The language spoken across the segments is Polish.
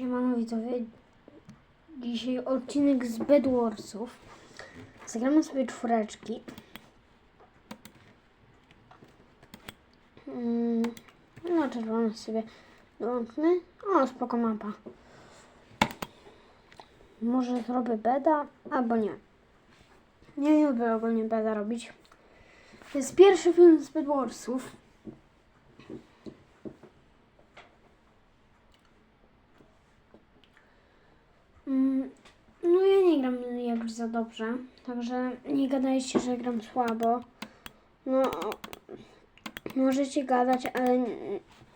Siemano widzowie. Dzisiaj odcinek z Bedwarsów. Zagramy sobie czwóreczki. Mm, No, czerwony sobie dołączmy. O, spoko mapa. Może zrobię beda, albo nie. Nie lubię ogólnie beda robić. To jest pierwszy film z Bedwarsów. Mm, No ja nie gram jakoś za dobrze, także nie gadajcie, że gram słabo. No, możecie gadać, ale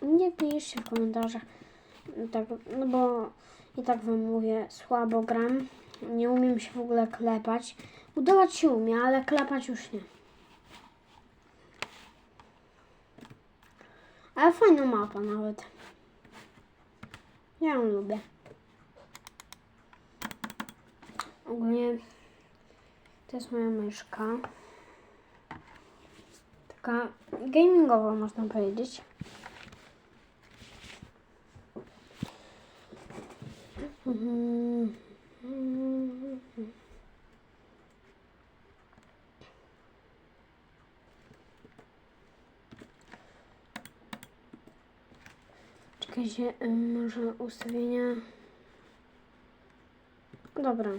nie piszcie w komentarzach. Tak, no bo i tak wam mówię, słabo gram. Nie umiem się w ogóle klepać. Budować się umie, ale klepać już nie. Ale fajna mapa nawet. Ja ją lubię. Ogólnie to jest moja myszka. Taka gamingowa można powiedzieć. Czekajcie, ym, może ustawienia. Dobra.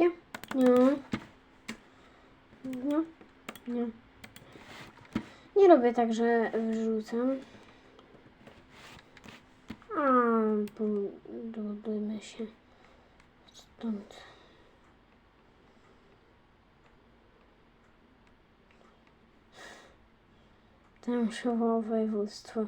Nie. Nie. Nie. Nie. Nie robię tak, że wyrzucam. A, budujmy się stąd. Tam wołało województwo.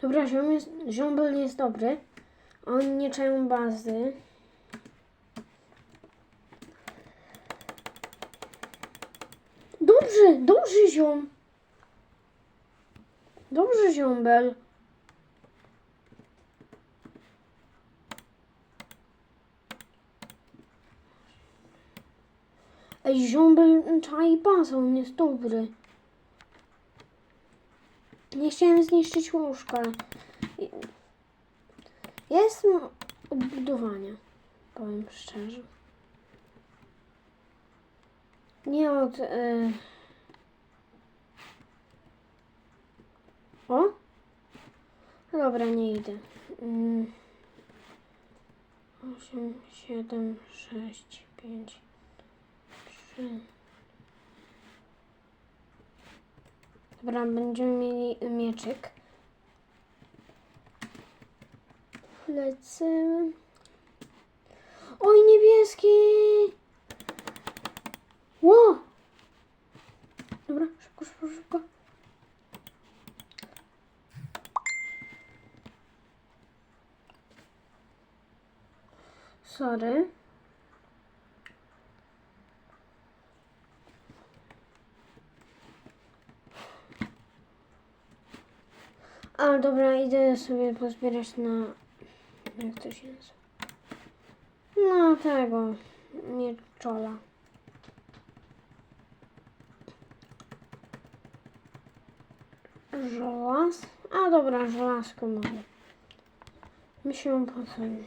Dobra, ziom jest, ziombel jest dobry. On nie czają bazy. Dobrze, dobrze ziom. Dobrze ziombel. Ej, ziombel czai bazę, on jest dobry. Nie chciałem zniszczyć łóżka. Ja jestem od budowania, powiem szczerze. Nie od... E... O? Dobra, nie idę. Mm. 8, 7, 6, 5, 3... Dobra, będziemy mieli mieczyk. Lecimy. Oj, niebieski! Ło! Dobra, szybko, szybko, szybko. Sorry. A dobra, idę sobie pozbierać na. Jak to się nazywa? No tego. Mieczola. Żelaz? A dobra, żelazko mamy. My się potem.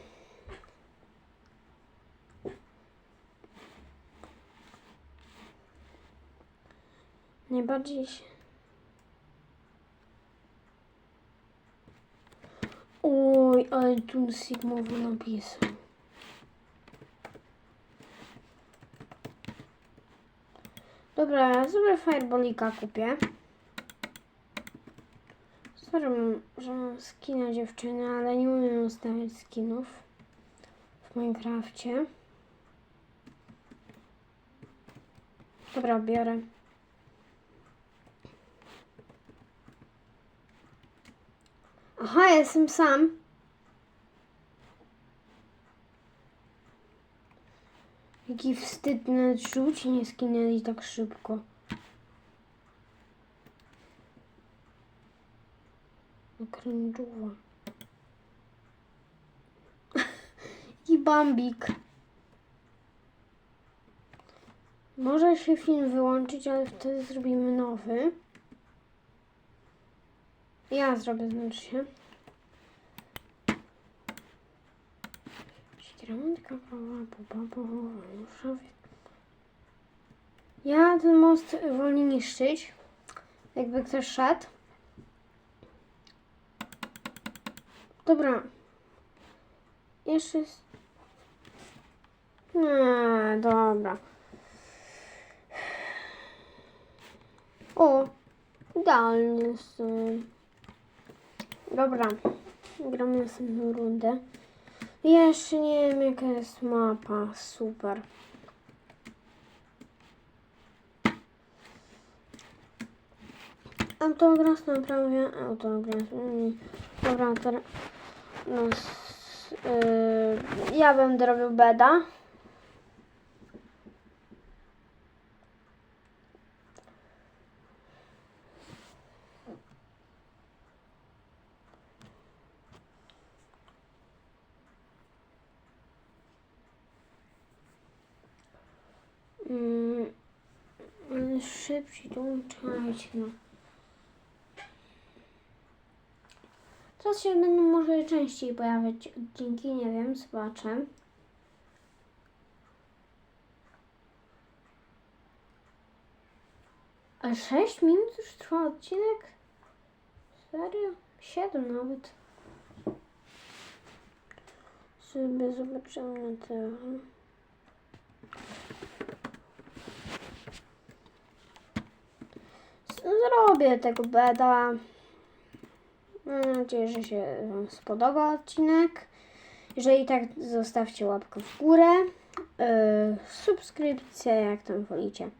Najbardziej się. Oj, ale tu Sigmowo napisał. Dobra, ja sobie Fireballika kupię. Sorry, że mam skina dziewczyny, ale nie umiem ustawiać skinów w Minecrafcie. Dobra, biorę. Aha, jestem sam. Jaki wstyd nawet żółci nie skinęli tak szybko. Kręczuwa. Jaki bambik. Może się film wyłączyć, ale wtedy zrobimy nowy. Ja zrobię, znaczy się. Ścieramentka, Ja ten most wolę niszczyć. Jakby ktoś szedł. Dobra. Jeszcze jest... Nie, dobra. O, idealnie jest. Dobra, gramy następną rundę. Jeszcze nie wiem jaka jest mapa, super. Autograf naprawia, autograf. mm, Dobra, teraz... No, s- y, ja będę robił beda. Mm, ale dołączajcie. No. Teraz się będą może częściej pojawiać odcinki, nie wiem, zobaczę. A 6 minut już trwa odcinek? Serio? 7 nawet. Sobie zobaczymy na TV. Zrobię tego beda. Mam nadzieję, że się Wam spodoba odcinek. Jeżeli tak, zostawcie łapkę w górę. Yy, subskrypcję, jak tam wolicie.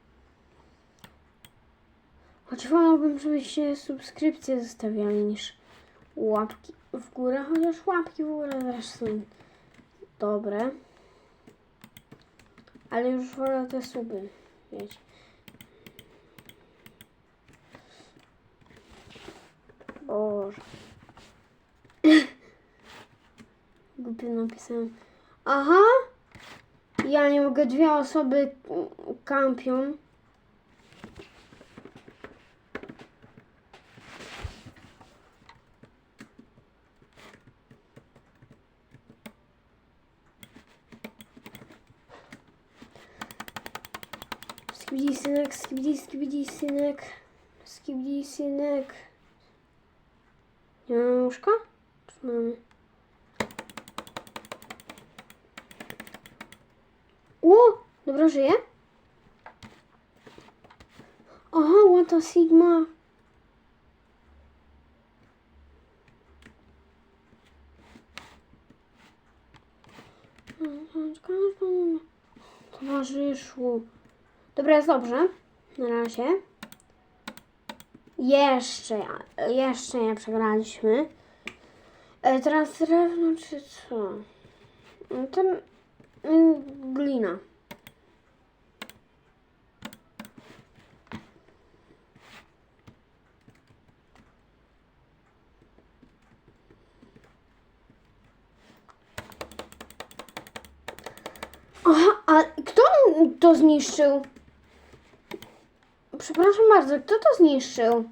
Choć wolałbym, żebyście subskrypcje zostawiali niż łapki w górę. Chociaż łapki w górę też są dobre. Ale już wolę te suby, wiecie. Boże. Głupio napisałem. Aha! Ja nie mogę, dwie osoby kampią. Skibidi synek, skibidi, skibidi synek, skibidi synek. Nie mamy łóżka? Czy? O! Dobra, żyje? Aha, łata Sigma. Towarzyszu. Dobra, jest dobrze. Na razie. Jeszcze, jeszcze nie przegraliśmy. E, teraz drewno czy co? No Ten glina. Aha, a kto to zniszczył? Przepraszam bardzo, kto to zniszczył?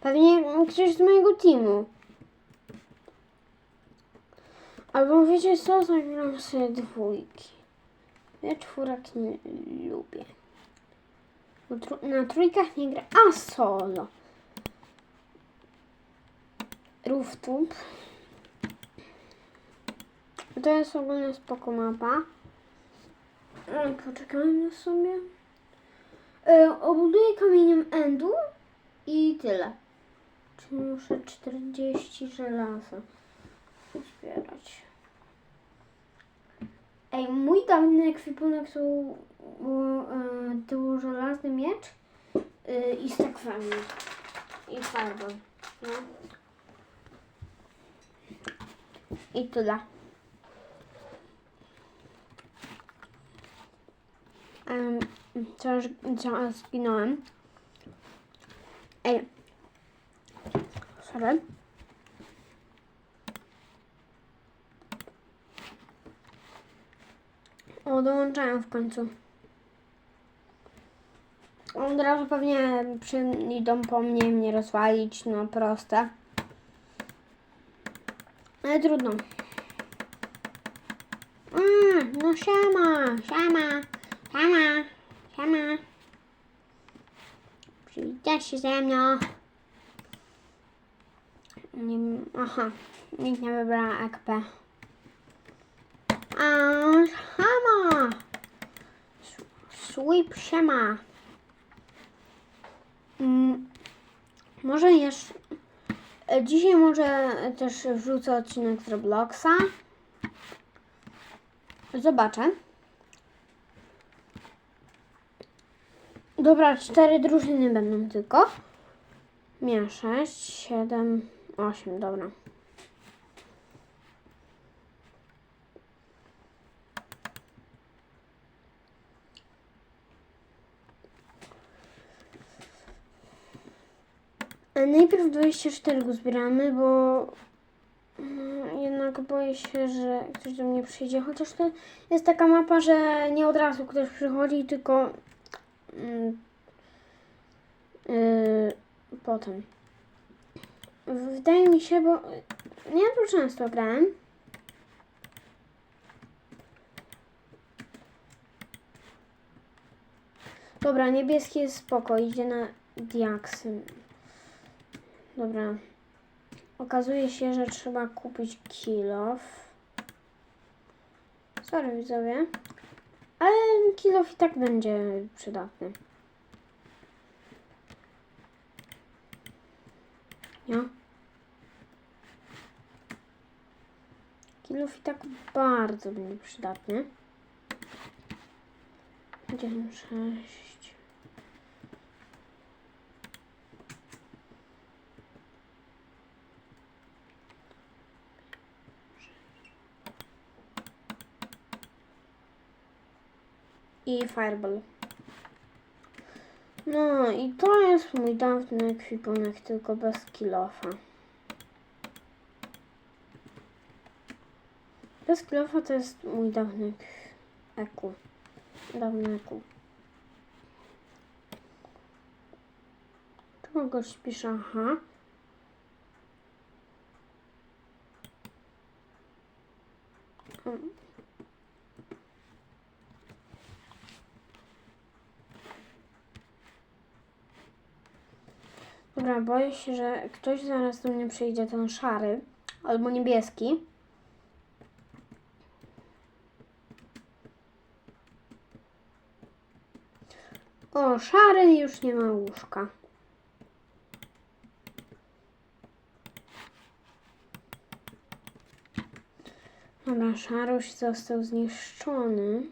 Pewnie ktoś z mojego teamu. Albo wiecie co, zagram sobie dwójki. Ja czwórek nie lubię. Na trójkach nie gra. A solo. Rooftop. To jest ogólnie spoko mapa. No, Poczekajmy sobie. E, obuduję kamieniem endu i tyle. Czy muszę 40 żelaza zbierać? Ej, mój dawny ekwipunek to było, e, był żelazny miecz e, i stakwami. I farbą. No. I tyle. Um, teraz zginąłem. Ej. Sorry. O, dołączają w końcu. Od razu pewnie przyjdą po mnie mnie rozwalić, no proste. Ale trudno. A, no siema, siema, siema, siema. Przywitasz się ze mną. Nie, aha, nikt nie wybrał AKP. A, siema. Sweep siema. Mm, może jeszcze... Dzisiaj może też wrzucę odcinek z Robloxa. Zobaczę. Dobra, cztery drużyny będą tylko. Miałem sześć, siedem, osiem, dobra. E, Najpierw 24 go zbieramy, bo mm, jednak boję się, że ktoś do mnie przyjdzie. Chociaż to jest taka mapa, że nie od razu ktoś przychodzi, tylko yy, potem. Wydaje mi się, bo nie tu często grałem. Dobra, niebieski jest spoko, idzie na diaksy. Dobra. Okazuje się, że trzeba kupić kilof. Sorry widzowie. Ale kilof i tak będzie przydatny. Nie? Kilof i tak bardzo będzie przydatny. 1, 6. i Fireball. No i to jest mój dawny ekwipunek, tylko bez kilofa. Bez kilofa to jest mój dawny eku. Dawny eku. Tu kogoś pisze, aha. Mm. Boję się, że ktoś zaraz do mnie przyjdzie, ten szary albo niebieski. O, szary już nie ma łóżka. Dobra, szaruś został zniszczony.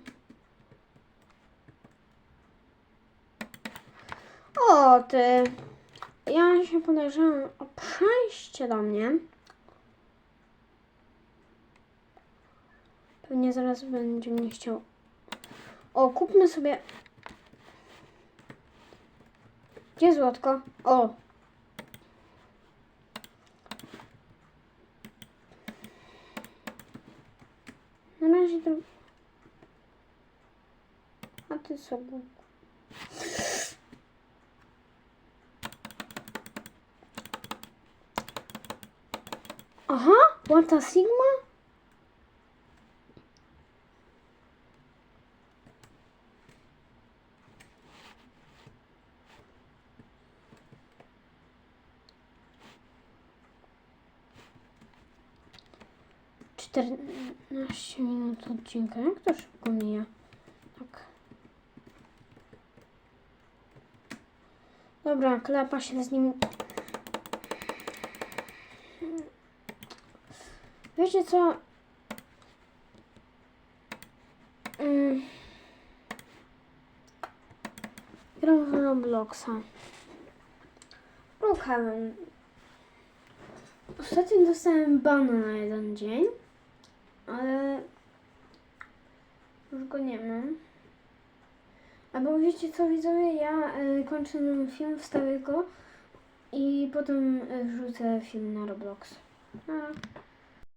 O, ty. Ja się podejrzewam o przejście do mnie. Pewnie zaraz będzie mnie chciał. O, kupmy sobie. Gdzie złotko? O! Na razie to. A ty sobie. Aha, Łata Sigma? Czternaście minut odcinka. Jak to szybko mija? Tak. Dobra, klapa się z nim Wiecie co? Mm. Gram w Robloxa. Brookhaven. Ostatnio dostałem bana na jeden dzień, ale już go nie mam. Albo wiecie co widzowie, ja y, kończę ten film, wstawię go i potem y, wrzucę film na Roblox. A.